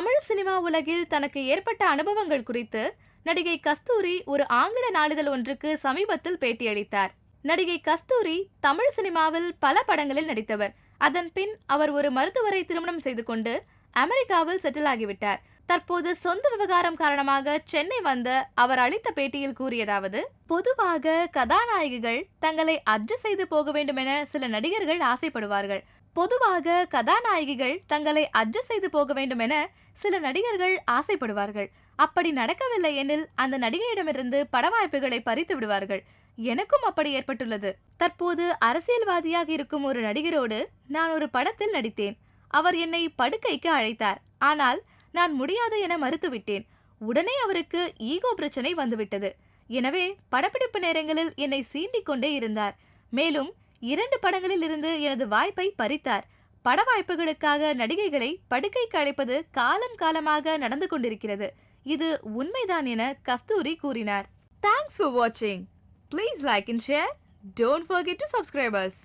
Tamil cinema உலகில் தனக்கு ஏற்பட்ட அனுபவங்கள் குறித்து நடிகை கஸ்தூரி ஒரு ஆங்கில நாளிதழ் ஒன்றுக்கு சமீபத்தில் பேட்டியளித்தார். நடிகை கஸ்தூரி தமிழ் சினிமாவில் பல படங்களில் நடித்தவர். அதன் பின் அவர் ஒரு மருத்துவரை திருமணம் செய்து கொண்டு அமெரிக்காவில் செட்டில் ஆகிவிட்டார். தற்போது சொந்த விவகாரம் காரணமாக சென்னை வந்த அவர் அளித்த பேட்டியில் கூறியதாவது பொதுவாக கதாநாயகிகள் தங்களை அட்ஜஸ்ட் செய்து போக வேண்டும் என சில நடிகர்கள் ஆசைப்படுவார்கள். பொதுவாக கதாநாயகிகள் தங்களை அட்ஜஸ்ட் செய்து போக வேண்டும் என சில நடிகர்கள் ஆசைப்படுவார்கள். அப்படி நடக்கவில்லை எனில் அந்த நடிகையிடமிருந்து பட வாய்ப்புகளை பறித்து விடுவார்கள். எனக்கும் அப்படி ஏற்பட்டுள்ளது. தற்போது அரசியல்வாதியாக இருக்கும் ஒரு நடிகரோடு நான் ஒரு படத்தில் நடித்தேன். அவர் என்னை படுக்கைக்கு அழைத்தார். ஆனால் நான் முடியாது என மறுத்துவிட்டேன். உடனே அவருக்கு ஈகோ பிரச்சனை வந்துவிட்டது. எனவே படப்பிடிப்பு நேரங்களில் என்னை சீண்டிக் கொண்டே இருந்தார். மேலும் இரண்டு படங்களில் இருந்து எனது வாய்ப்பை பறித்தார். பட வாய்ப்புகளுக்காக நடிகைகளை படுக்கைக்கு அழைப்பது காலம் காலமாக நடந்து கொண்டிருக்கிறது. இது உண்மைதான் என கஸ்தூரி கூறினார். தேங்க்ஸ் ஃபார் வாட்சிங் please like and share don't forget to subscribers